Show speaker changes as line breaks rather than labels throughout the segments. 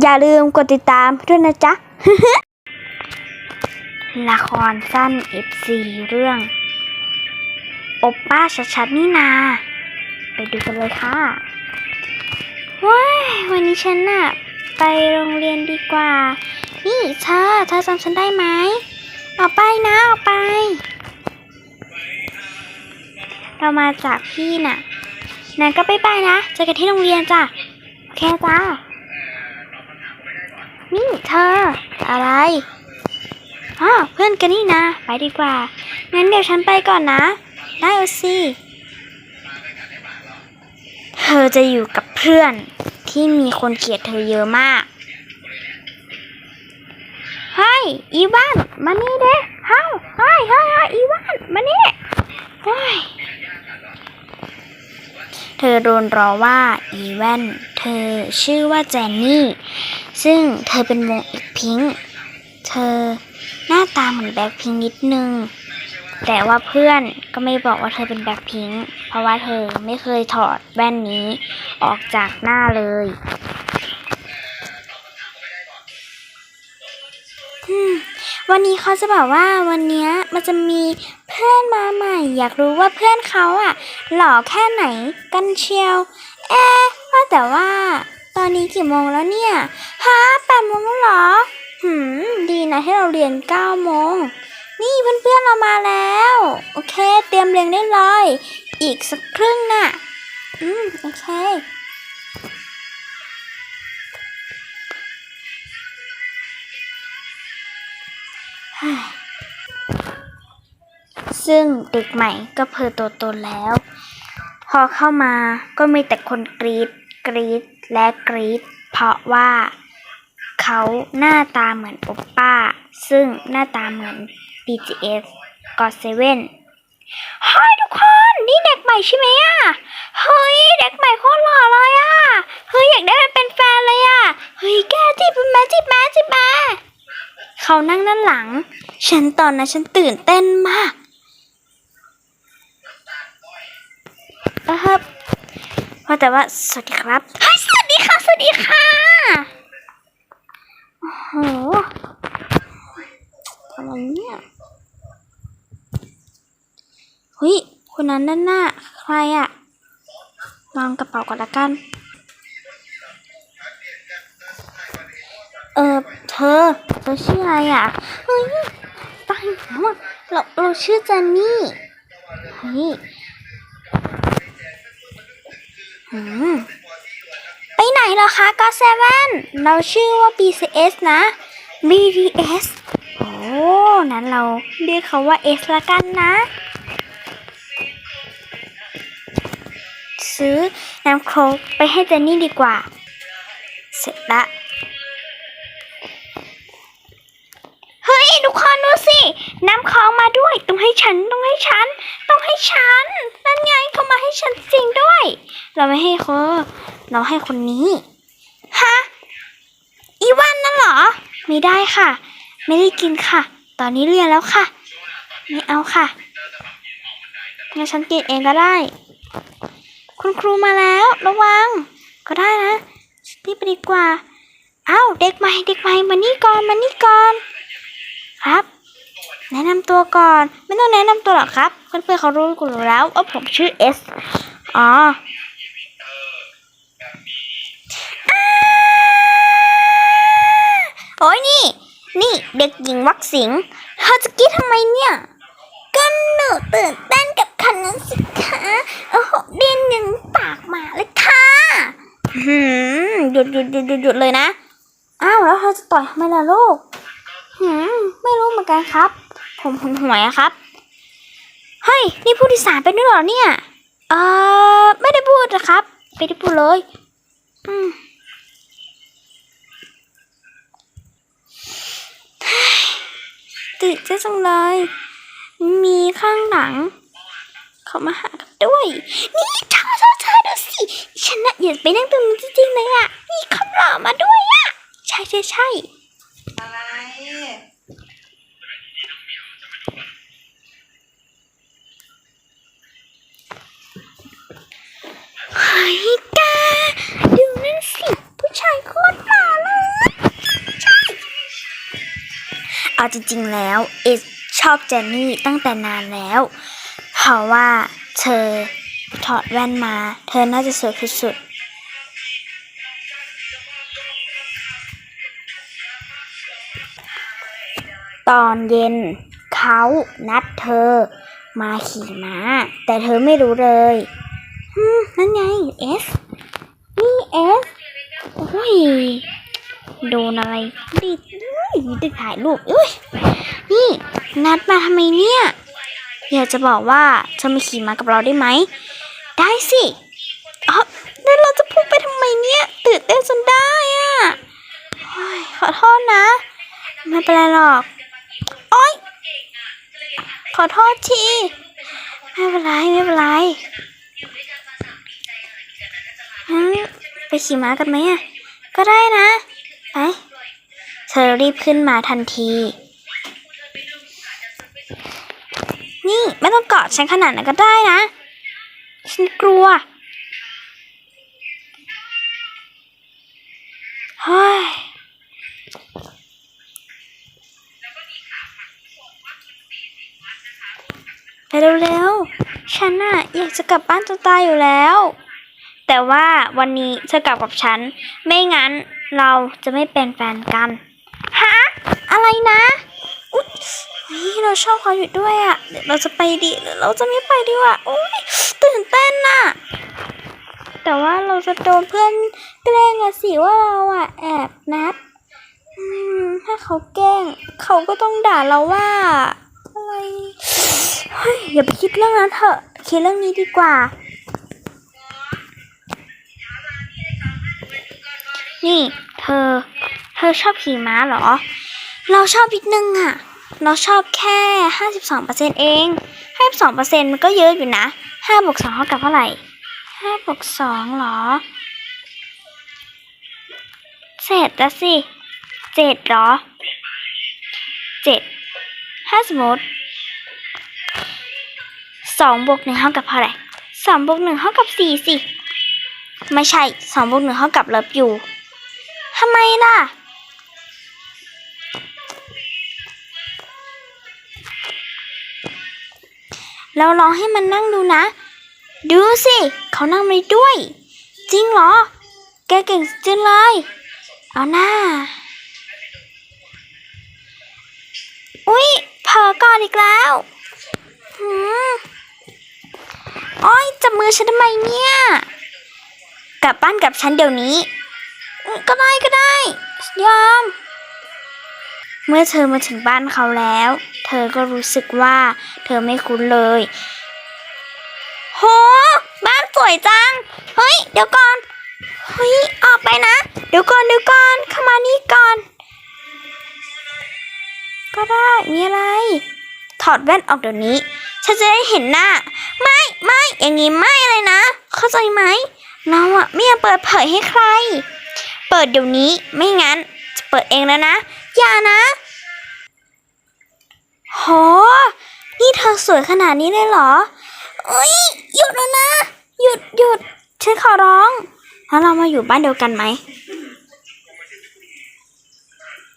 อย่าลืมกดติดตามด้วยนะจ๊ะ ละครสั้น F4 เรื่องอปป้าชัดๆนี่นา ไปดูกันเลยค่ะ ว้ายวันนี้ฉันน่ะ ไปโรงเรียนดีกว่า นี่เธอเธอจำฉันได้ไหมออกไปนะออกไป เรามาจากพี่น่ะนายก็ไปไปนะเจอกันที่โรงเรียนจ้ะ โอเคจ้า นี่เธอ อะไรอ๋อเพื่อนกันนี่นะ ไปดีกว่า งั้นเดี๋ยวฉันไปก่อนนะ ได้เอาสิเธอจะอยู่กับเพื่อนที่มีคนเกลียดเธอเยอะมากเฮ้ยอีวาน มานี่เด้เฮ้าเฮ้ยเฮ้ยเฮ้ยอีวาน มานี่เฮ้ย ธอโดนรอว่าอีแวนเธอชื่อว่าแจนนี่ ซึ่งเธอเป็นวงอีกพิงค์เธอหน้าตาเหมือนแบ็คพิงค์นิดนึง แต่ว่าเพื่อนก็ไม่บอกว่าเธอเป็นแบ็คพิงค์เพราะว่าเธอไม่เคยถอดแว่นนี้ออกจากหน้าเลยวันนี้เขาจะบอกว่าวันนี้มันจะมี พื่อนมาใหม่ อยากรู้ว่าเพื่อนเขาอะหล่อแค่ไหนกันเชียว เอ๊ะว่าแต่ว่า ตอนนี้กี่โมงแล้วเนี่ยฮะแปดโมงแล้วหรอ หืม ดีนะที่เราเรียนเก้าโมง นี่เพื่อนๆเรามาแล้ว โอเค เตรียมเรียงได้เลย อีกสักครึ่งน่ะ อืม โอเค ซึ่งเด็กใหม่ก็เพอตัวตนแล้ว พอเข้ามาก็มีแต่คนกรีดกรีดและกรีดเพราะว่าเขาหน้าตาเหมือนโอปป้า ซึ่งหน้าตาเหมือน BTS ก็เซเว่นเฮ้ยทุกคนนี่เด็กใหม่ใช่ไหมอะเฮ้ยเด็กใหม่โคตรหล่อเลยอะเฮ้ยอยากได้มันเป็นแฟนเลยอะเฮ้ยแกจีบมาจีบมาจีบมาเขานั่งด้านหลัง ฉันตอนนั้นฉันตื่นเต้นมาก เออครับว่าแต่ว่าสวัสดีครับเฮ้ยสวัสดีค่ะ สวัสดีค่ะโอ้โหอะไรเนี่ยเฮ้ยคนนั้นด้านหน้า ใครอะวางกระเป๋าก่อนละกัน เออเธอเธอชื่ออะไรอะเฮ้ยตายแล้วอะเราเราชื่อเจนนี่เฮ้ย เว่นเราชื่อว่า BCS นะ BTS โอ้นั้นเราเรียกเขาว่า S ละกันนะ ซื้อน้ำโคกไปให้เจนนี่ดีกว่า เสร็จละ เฮ้ยทุกคนดูสิ น้ำคลองมาด้วย ต้องให้ฉัน ต้องให้ฉัน ต้องให้ฉัน นั่นไงเขามาให้ฉันจริงด้วย เราไม่ให้เขาเราให้คนนี้ ฮะ อีวันนั่นเหรอ ไม่ได้ค่ะ ไม่ได้กินค่ะ ตอนนี้เรียนแล้วค่ะ ไม่เอาค่ะงั้นฉันกินเองก็ได้ คุณครูมาแล้วระวัง ก็ได้นะรีบไปดีกว่าเอ้าเด็กใหม่เด็กใหม่มานี่ก่อนมานี่ก่อน ครับ แนะนำตัวก่อน ไม่ต้องแนะนำตัวหรอกครับ เพื่อนๆเขารู้กันแล้วว่าผมชื่อเอสอ๋อ โอ้ยนี่ นี่เด็กหญิงวักสิงเธอจะกี้ทำไมเนี่ยก็หนูตื่นเต้นกับคันนั้นสิคะโอ้โหเรียนหนึ่งปากหมาเลยค่ะหืมหยุดหยุดหยุดหยุดหยุดเลยนะอ้าวแล้วเธอจะต่อยทำไมล่ะลูกหืมไม่รู้เหมือนกันครับ ผมหนหวยครับเฮ้ยนี่ผู้โดยสารเป็นด้วยเหรอเนี่ยเออไม่ได้พูดนะครับไม่ได้พูดเลย อืมเฮ้ย กซะจังเลย มีข้างหลัง เขามาหากันด้วย นี่เธอเธอเธอดูสิ ฉันน่ะอยากไปนั่งตรงนี้จริงๆเลยอะมีคำหล่อมาด้วยอะ ใช่ใช่ใช่
อะไร
เฮ้ยแกดูนั่นสิ ผู้ชายโคตรหล่อเลย เอา จริงๆแล้วเอสชอบเจนนี่ตั้งแต่นานแล้ว เพราะว่าเธอถอดแว่นมา เธอน่าจะสวยที่สุด ตอนเย็นเขานัดเธอมาขี่ม้า แต่เธอไม่รู้เลยฮึนั่นไงเอสนี่เอสโอ้ย โดนอะไรดิอุ้ยมีแต่ถ่ายรูปอุ้ย นี่ นัดมาทำไมเนี่ย อยากจะบอกว่าเธอมาขี่ม้ากับเราได้ไหม ได้สิอ๋อแล้วเราจะพูดไปทำไมเนี่ยตื่นเต้นจนได้อะขอโทษนะ ไม่เป็นไรหรอกโอ๊ยขอโทษทีไม่เป็นไรไม่เป็นไรงั้นไปขี่ม้ากันไหมอะ ก็ได้นะ ไปเธอรีบขึ้นมาทันที นี่ไม่ ต้องเกาะฉันขนาดนั้นก็ได้นะ ฉันกลัวเฮ้ยไปเร็วๆ ฉันน่ะอยากจะกลับบ้านจนตายอยู่แล้ว แต่ว่าวันนี้เธอกลับกับฉัน ไม่งั้นเราจะไม่เป็นแฟนกัน ฮะ อะไรนะ อุ๊ย ฮ้ยเราชอบเขาอยู่ด้วยอะ่ะเดี๋ยวเราจะไปดีหรือเราจะไม่ไปดีวะโอ้ยตื่นเต้นน่ะ แต่ว่าเราจะโดนเพื่อนแกล้งอะสิว่าเราอะแอบนัดถ้าเขาแกล้ง เขาก็ต้องด่าเราว่าอะไรเฮ้ยอย่าไปคิดเรื่องนั้นเถอะคิดเรื่องนี้ดีกว่า นี่ เธอ เธอชอบขี่ม้าเหรอ เราชอบนิดนึงอะ เราชอบแค่ห้าสิบสองเปอร์เซ็นต์เองห้าสิบสองเปอร์เซ็นต์มันก็เยอะอยู่นะห้าบวกสองเท่ากับเท่าไหร่ห้าบวกสองเหรอเศษละสิเจ็ดเหรอเจ็ดห้าสมมติสองบวกหนึ่งเท่ากับเท่าไหร่สองบวกหนึ่งเท่ากับสี่สิ ไม่ใช่สองบวกหนึ่งเท่ากับลบอยู่ทำไมล่ะ เราลองให้มันนั่งดูนะ ดูสิ เขานั่งไปด้วย จริงเหรอ แกเก่งจังเลย เอาหน้า อุ๊ยเผลอก่อนอีกแล้วหืมโอ้ยจับมือฉันทำไมเนี่ย กลับบ้านกับฉันเดี๋ยวนี้ ก็ได้ก็ได้ยอม มื่อเธอมาถึงบ้านเขาแล้ว เธอก็รู้สึกว่าเธอไม่คุ้นเลย โห บ้านสวยจัง เฮ้ย เดี๋ยวก่อน เฮ้ย ออกไปนะ เดี๋ยวก่อนเดี๋ยวก่อนเข้ามานี่ก่อน ก็ได้ มีอะไร ถอดแว่นออกเดี๋ยวนี้ ฉันจะได้เห็นหน้า ไม่ ไม่ อย่างนี้ไม่เลยนะ เข้าใจไหมเราอะไม่อยากเปิดเผยให้ใคร เปิดเดี๋ยวนี้ ไม่งั้น จะเปิดเองแล้วนะ อย่านะโหนี่เธอสวยขนาดนี้เลยเหรอเอ้ยหยุดแล้วนะ หยุดหยุดฉันขอร้อง แล้วเรามาอยู่บ้านเดียวกันไหม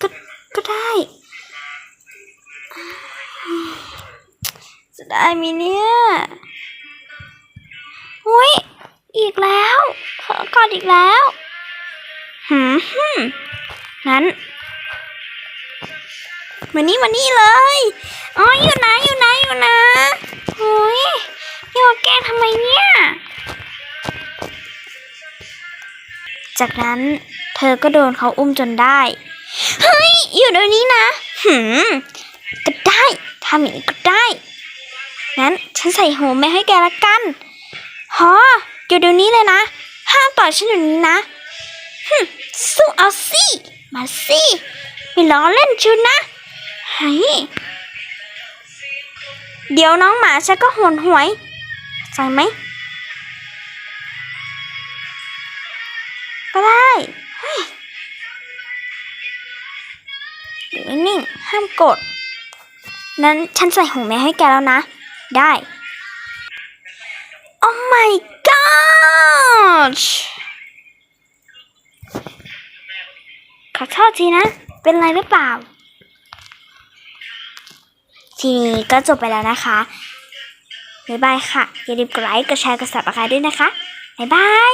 ก็ก็ได้จะได้มีเนี่ยอุ้ยอีกแล้วเผลอกอดอีกแล้วหืมหืมงั้น มานี่มานี่เลยอ๋ออยู่นะอยู่นะอยู่นะโอ้ยโยกแกทำไมเนี่ย จากนั้นเธอก็โดนเขาอุ้มจนได้ เฮ้ย อยู่เดี๋ยวนี้นะ หืม ก็ได้ทำอย่างนี้ก็ได้ งั้นฉันใส่หูไม่ให้แกละกันฮออยู่เดี๋ยวนี้เลยนะ ห้ามต่อยฉันเดี๋ยวนี้นะฮึสู้เอาสิ มาสิไม่ล้อเล่นชุนนะ เฮ้ยเดี๋ยวน้องหมาฉันก็หนหวยใจไหมก็ได้เฮ้ยอยู่นิ่งห้ามกด นั้นฉันใส่หูแม่ให้แกแล้วนะ ได้ Oh my gosh ขอโทษทีนะ เป็นไรหรือเปล่า ทีนี้ก็จบไปแล้วนะคะบ๊ายบายค่ะ อย่าลืมกดไลค์ กดแชร์ กดซับสไครต์ด้วยนะคะบ๊ายบาย